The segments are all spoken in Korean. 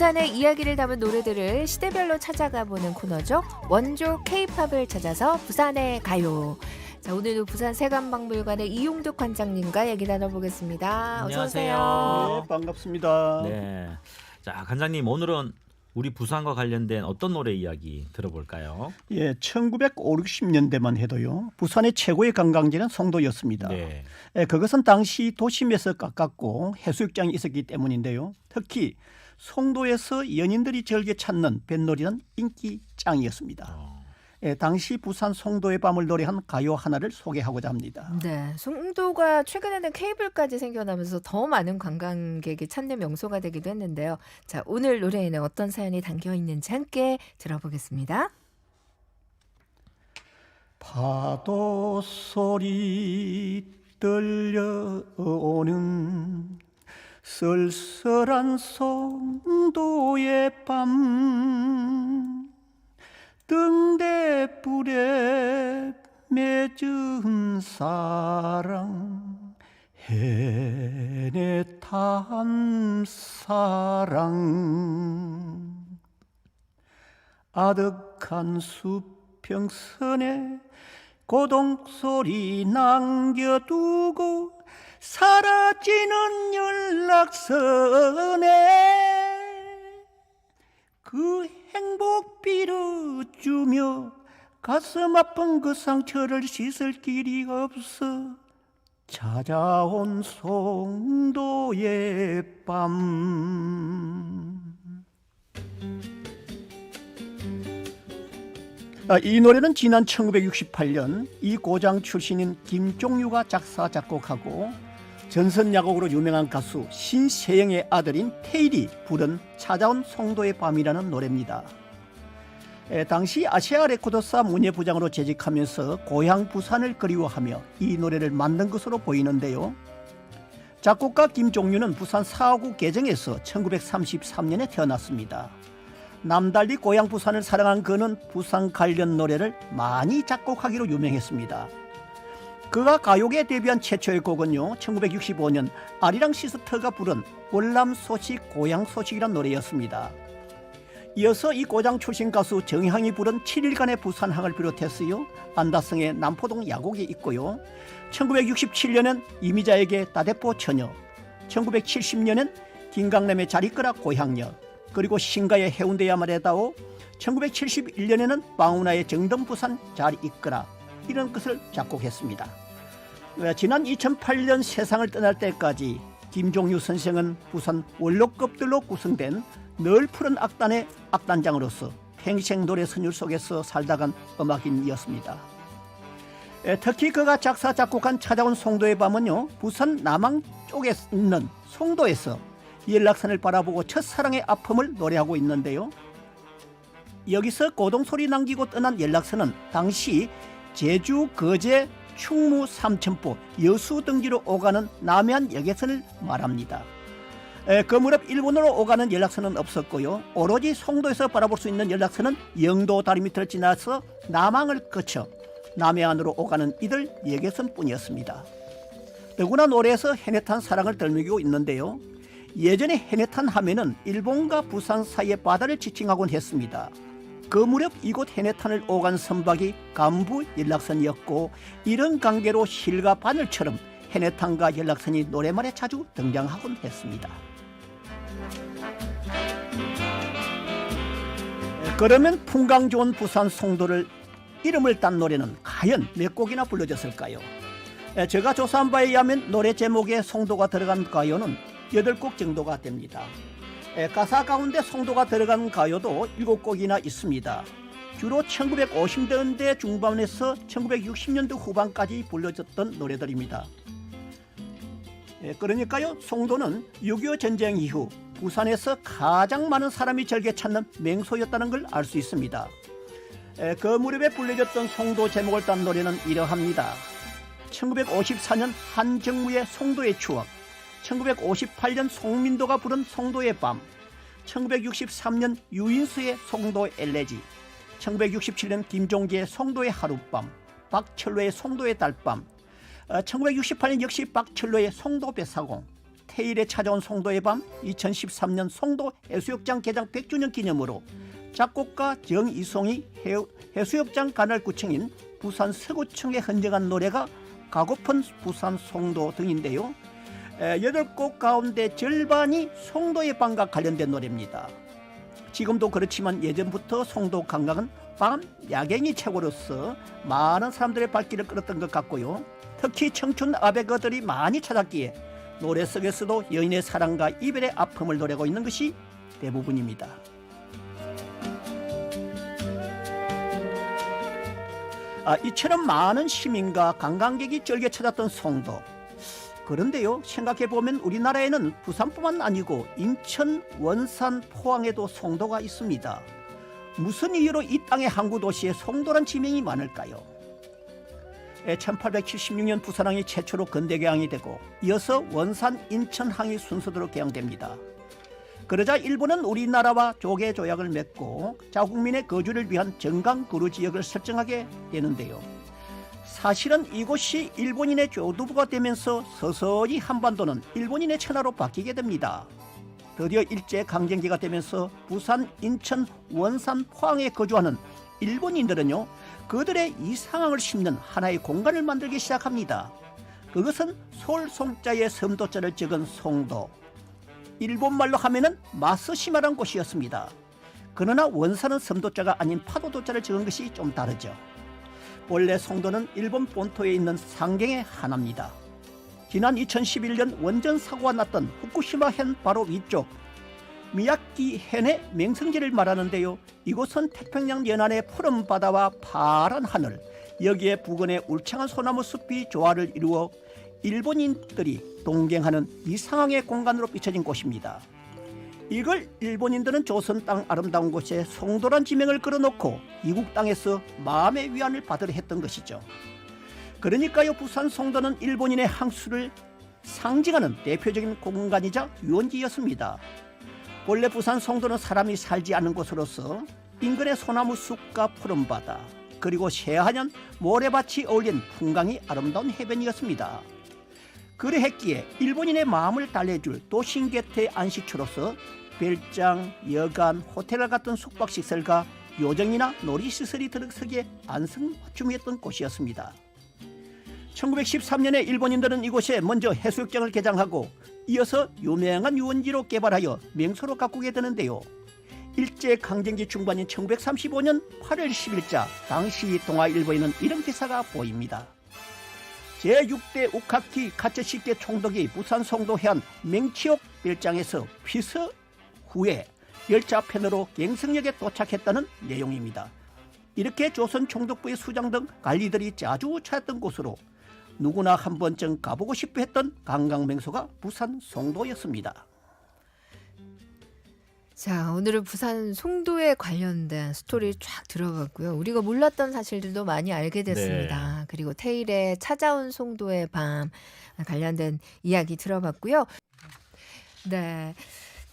부산의 이야기를 담은 노래들을 시대별로 찾아가 보는 코너죠. 원조 K-팝을 찾아서 부산의 가요. 자, 오늘도 부산 세관박물관의 이용득 관장님과 얘기 나눠보겠습니다. 어서 오세요. 안녕하세요. 네, 반갑습니다. 네. 자, 관장님 오늘은 우리 부산과 관련된 어떤 노래 이야기 들어볼까요? 예, 1950년대만 해도요. 부산의 최고의 관광지는 송도였습니다. 네. 예, 그것은 당시 도심에서 가깝고 해수욕장이 있었기 때문인데요. 특히 송도에서 연인들이 즐겨 찾는 뱃놀이는 인기 짱이었습니다. 어, 예, 당시 부산 송도의 밤을 노래한 가요 하나를 소개하고자 합니다. 네, 송도가 최근에는 케이블까지 생겨나면서 더 많은 관광객이 찾는 명소가 되기도 했는데요. 자, 오늘 노래에는 어떤 사연이 담겨 있는지 함께 들어보겠습니다. 파도 소리 들려오는 쓸쓸한 송도의 밤 등대불에 맺은 사랑 해내 탄 사랑. 아득한 수평선에 고동 소리 남겨두고 사라지는 연락선에 그 행복 빌어주며 가슴 아픈 그 상처를 씻을 길이 없어 찾아온 송도의 밤. 아, 이 노래는 지난 1968년 이 고장 출신인 김종유가 작사 작곡하고 전선 야곡으로 유명한 가수 신세영의 아들인 테일이 부른 찾아온 송도의 밤이라는 노래입니다. 에, 당시 아시아 레코드사 문예부장으로 재직하면서 고향 부산을 그리워하며 이 노래를 만든 것으로 보이는데요. 작곡가 김종유는 부산 사하구 계정에서 1933년에 태어났습니다. 남달리 고향 부산을 사랑한 그는 부산 관련 노래를 많이 작곡하기로 유명했습니다. 그가 가요계에 데뷔한 최초의 곡은요, 1965년 아리랑 시스터가 부른 월남 소식 고향 소식이란 노래였습니다. 이어서 이 고장 출신 가수 정향이 부른 7일간의 부산항을 비롯했어요. 안다성의 남포동 야곡이 있고요. 1967년엔 이미자에게 다대포 처녀, 1970년엔 김강남의 잘 이끌어 고향녀, 그리고 신가의 해운대야 말해다오 1971년에는 방운하의 정등부산 잘 이끌어 이런 것을 작곡했습니다. 어, 지난 2008년 세상을 떠날 때까지 김종유 선생은 부산 원로급들로 구성된 늘 푸른 악단의 악단장으로서 평생 노래 선율 속에서 살다간 음악인이었습니다. 에, 특히 그가 작사 작곡한 찾아온 송도의 밤은요 부산 남항 쪽에 있는 송도에서 연락산을 바라보고 첫사랑의 아픔을 노래하고 있는데요. 여기서 고동 소리 남기고 떠난 연락선은 당시 제주, 거제, 충무, 삼천포, 여수 등지로 오가는 남해안 여객선을 말합니다. 에, 그 무렵 일본으로 오가는 연락선은 없었고요. 오로지 송도에서 바라볼 수 있는 연락선은 영도 다리 밑을 지나서 남항을 거쳐 남해안으로 오가는 이들 여객선뿐이었습니다. 더구나 노래에서 해내탄 사랑을 덜미고 있는데요. 예전에 해내탄 하면은 일본과 부산 사이의 바다를 지칭하곤 했습니다. 그 무렵 이곳 해내탄을 오간 선박이 간부 연락선이었고 이런 관계로 실과 바늘처럼 해내탄과 연락선이 노래말에 자주 등장하곤 했습니다. 그러면 풍광 좋은 부산 송도를 이름을 딴 노래는 과연 몇 곡이나 불러졌을까요? 에, 제가 조사한 바에 의하면 노래 제목에 송도가 들어간 가요는 8곡 정도가 됩니다. 에, 가사 가운데 송도가 들어간 가요도 7곡이나 있습니다. 주로 1950년대 중반에서 1960년대 후반까지 불려졌던 노래들입니다. 에, 그러니까요, 송도는 6.25 전쟁 이후 부산에서 가장 많은 사람이 즐겨 찾는 맹소였다는 걸 알 수 있습니다. 에, 그 무렵에 불려졌던 송도 제목을 딴 노래는 이러합니다. 1954년 한정무의 송도의 추억, 1958년 송민도가 부른 송도의 밤, 1963년 유인수의 송도 엘레지, 1967년 김종기의 송도의 하룻밤, 박철로의 송도의 달밤, 어, 1968년 역시 박철로의 송도 뱃사공, 테일에 찾아온 송도의 밤 2013년 송도 해수욕장 개장 100주년 기념으로 작곡가 정이송이 해, 해수욕장 관할구청인 부산 서구청에 헌정한 노래가 가고픈 부산 송도 등인데요. 에, 여덟 곡 가운데 절반이 송도의 밤과 관련된 노래입니다. 지금도 그렇지만 예전부터 송도 관광은 밤 야경이 최고로서 많은 사람들의 발길을 끌었던 것 같고요. 특히 청춘 아베거들이 많이 찾았기에 노래 속에서도 여인의 사랑과 이별의 아픔을 노래고 있는 것이 대부분입니다. 아, 이처럼 많은 시민과 관광객이 즐겨 찾았던 송도. 그런데요, 생각해 보면 우리나라에는 부산뿐만 아니고 인천, 원산, 포항에도 송도가 있습니다. 무슨 이유로 이 땅의 항구 도시에 송도란 지명이 많을까요? 1876년 부산항이 최초로 근대 개항이 되고 이어서 원산, 인천항이 순서대로 개항됩니다. 그러자 일본은 우리나라와 조개 조약을 맺고 자국민의 거주를 위한 정강구루 지역을 설정하게 되는데요. 사실은 이곳이 일본인의 조두부가 되면서 서서히 한반도는 일본인의 천하로 바뀌게 됩니다. 드디어 일제 강점기가 되면서 부산, 인천, 원산, 포항에 거주하는 일본인들은요 그들의 이 상황을 심는 하나의 공간을 만들기 시작합니다. 그것은 솔송자의 섬도자를 적은 송도. 일본말로 하면은 마스시마란 곳이었습니다. 그러나 원산은 섬도자가 아닌 파도도자를 적은 것이 좀 다르죠. 원래 송도는 일본 본토에 있는 상경의 하나입니다. 지난 2011년 원전 사고가 났던 후쿠시마 현 바로 위쪽 미야키 hen의 맹성지를 말하는데요. 이곳은 태평양 연안의 푸른 바다와 파란 하늘, 여기에 부근의 울창한 소나무 숲이 조화를 이루어 일본인들이 동경하는 이상황의 공간으로 비춰진 곳입니다. 이걸 일본인들은 조선 땅 아름다운 곳에 송도란 지명을 걸어놓고 이국 땅에서 마음의 위안을 받으려 했던 것이죠. 그러니까요 부산 송도는 일본인의 항수를 상징하는 대표적인 공간이자 유원지였습니다. 원래 부산 송도는 사람이 살지 않은 곳으로서 인근의 소나무 숲과 푸른 바다 그리고 새하얀 모래밭이 어울린 풍광이 아름다운 해변이었습니다. 그러했기에 일본인의 마음을 달래줄 곁의 안식처로서 별장, 여관, 호텔 같은 숙박시설과 요정이나 놀이시설이 들어서기에 안성맞춤이었던 곳이었습니다. 1913년에 일본인들은 이곳에 먼저 해수욕장을 개장하고 이어서 유명한 유원지로 개발하여 명소로 가꾸게 되는데요. 일제 강점기 중반인 1935년 8월 10일자 당시 동아일보에는 이런 기사가 보입니다. 제6대 우카키 가츠시계 총독이 부산 송도 해안 맹치옥 별장에서 피서 후에 열차 편으로 갱성역에 도착했다는 내용입니다. 이렇게 조선 총독부의 수장 등 관리들이 자주 찾았던 곳으로 누구나 한 번쯤 가보고 싶어 했던 관광 명소가 부산 송도였습니다. 자, 오늘은 부산 송도에 관련된 스토리 쫙 들어봤고요. 우리가 몰랐던 사실들도 많이 알게 됐습니다. 그리고 테일의 찾아온 송도의 밤 관련된 이야기 들어봤고요. 네.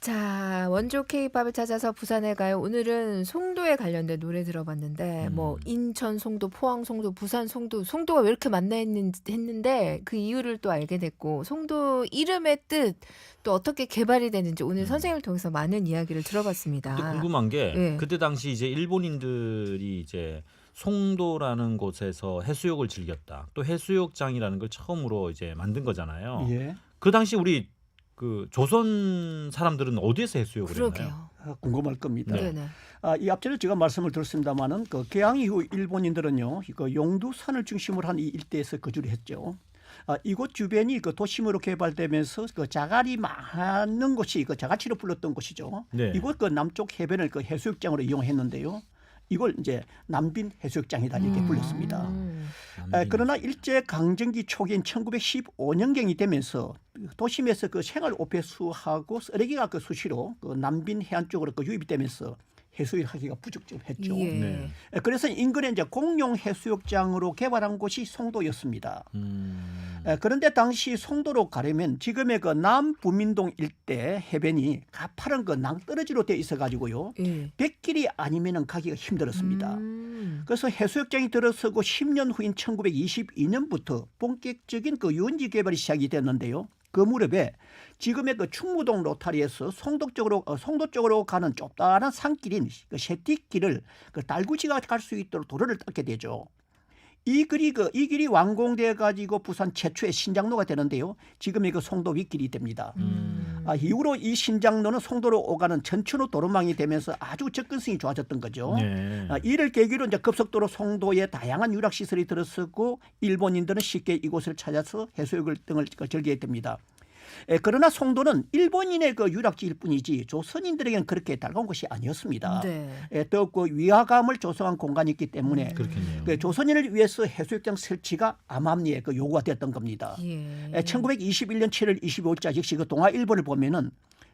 자, 원조 케이팝을 찾아서 부산에 가요. 오늘은 송도에 관련된 노래 들어봤는데, 음. 뭐, 인천 송도, 포항 송도, 부산 송도, 송도가 왜 이렇게 많나 했는, 했는데, 그 이유를 또 알게 됐고, 송도 이름의 뜻, 또 어떻게 개발이 되는지 오늘 음. 선생님을 통해서 많은 이야기를 들어봤습니다. 근데 궁금한 게 예. 그때 당시 이제 일본인들이 이제 송도라는 곳에서 해수욕을 즐겼다. 또 해수욕장이라는 걸 처음으로 이제 만든 거잖아요. 예, 그 당시 우리 그 조선 사람들은 어디에서 해수욕을 했나요? 그러게요. 아, 궁금할 겁니다. 네. 아, 이 앞전에 제가 말씀을 드렸습니다마는 그 개항 이후 일본인들은요, 그 용두산을 중심으로 한 이 일대에서 거주를 했죠. 아, 이곳 주변이 그 도심으로 개발되면서 그 자갈이 많은 곳이 그 자갈치로 불렀던 곳이죠. 네. 이곳 그 남쪽 해변을 그 해수욕장으로 이용했는데요. 이걸 이제 남빈 해수욕장이다 이렇게 불렀습니다. 음. 에, 그러나 일제 강점기 초기인 1915년경이 되면서 도심에서 그 생활 오폐 수하고 쓰레기가 그 수시로 그 남빈 해안 쪽으로 그 유입이 되면서 해수욕 하기가 부적절했죠. 예. 네. 에, 그래서 인근에 이제 공용 해수욕장으로 개발한 곳이 송도였습니다. 음. 에, 그런데 당시 송도로 가려면 지금의 그 남부민동 일대 해변이 가파른 그 낭떠러지로 되어 있어 가지고요. 예. 백길이 아니면은 가기가 힘들었습니다. 음. 그래서 해수욕장이 들어서고 10년 후인 1922년부터 본격적인 그 유원지 개발이 시작이 됐는데요. 그 무렵에 지금의 그 충무동 로타리에서 송도 쪽으로 어, 송도 쪽으로 가는 좁다란 산길인 그 셰티길을 그 달구지가 갈 수 있도록 도로를 닦게 되죠. 이 길이 그 이 길이 완공돼 가지고 부산 최초의 신장로가 되는데요. 지금의 그 송도 윗길이 됩니다. 음. 아, 이후로 이 신장로는 송도로 오가는 전천후 도로망이 되면서 아주 접근성이 좋아졌던 거죠. 네. 아, 이를 계기로 이제 급속도로 송도에 다양한 유락 시설이 들어서고 일본인들은 쉽게 이곳을 찾아서 해수욕을 등을 즐기게 됩니다. 에, 그러나 송도는 일본인의 그 유락지일 뿐이지 조선인들에게는 그렇게 달가운 곳이 아니었습니다. 네. 에, 더욱 그 위화감을 조성한 공간이기 때문에 그렇겠네요. 그 조선인을 위해서 해수욕장 설치가 암암리에 그 요구가 됐던 겁니다. 예. 에, 1921년 7월 25일자 역시 그 동아일보를 보면은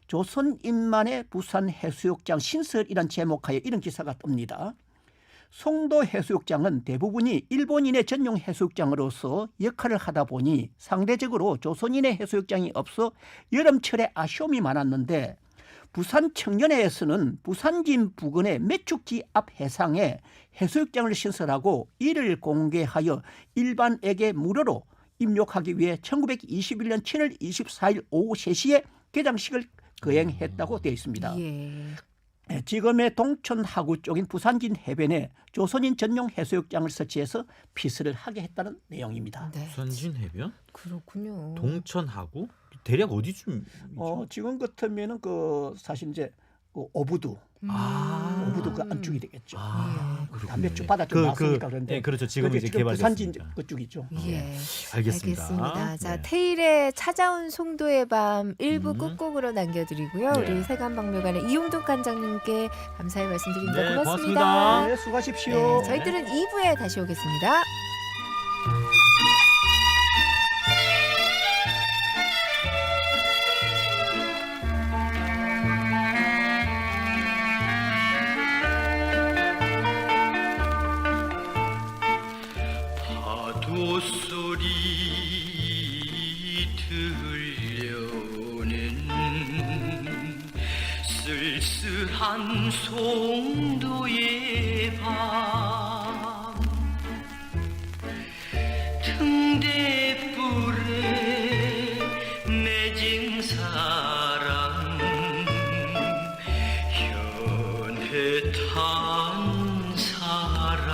조선인만의 부산 해수욕장 신설이란 제목하에 이런 기사가 뜹니다. 송도 해수욕장은 대부분이 일본인의 전용 해수욕장으로서 역할을 하다 보니 상대적으로 조선인의 해수욕장이 없어 여름철에 아쉬움이 많았는데 부산 청년회에서는 부산진 부근의 매축지 앞 해상에 해수욕장을 신설하고 이를 공개하여 일반에게 무료로 입력하기 위해 1921년 7월 24일 오후 3시에 개장식을 거행했다고 되어 있습니다. 예. 예, 지금의 동천 하구 쪽인 부산진 해변에 조선인 전용 해수욕장을 설치해서 피서를 하게 했다는 내용입니다. 네. 선진 해변, 그렇군요. 동천하구 대략 어디쯤? 어, 지금 같으면은 그 사실 이제 그 오부두, 아. 오부두 그 안쪽이 되겠죠. 아, 예. 그렇군요. 담배 쪽 바다 쪽 그, 나왔으니까 그, 그런데 네, 그렇죠. 지금 그게 이제 지금 부산진 개발됐으니까. 그쪽이죠. 예. 알겠습니다. 알겠습니다. 자, 네. 테일의 찾아온 송도의 밤 일부 음. 끝곡으로 남겨드리고요. 네. 우리 세관박물관의 이용덕 관장님께 감사의 말씀드립니다. 네, 고맙습니다. 고맙습니다. 네, 수고하십시오. 네, 저희들은 2부에 다시 오겠습니다. 쓸쓸한 송도의 밤. 등대불에 맺은 사랑. 현해 탄 사랑.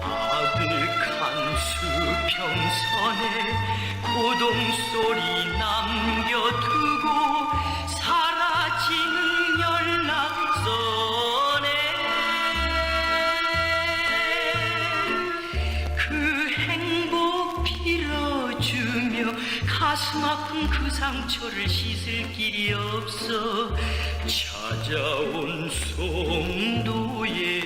아득한 수평선에 고동 소리 남겨두고 사라지는 연락선에 그 행복 빌어주며 가슴 아픈 그 상처를 씻을 길이 없어 찾아온 송도의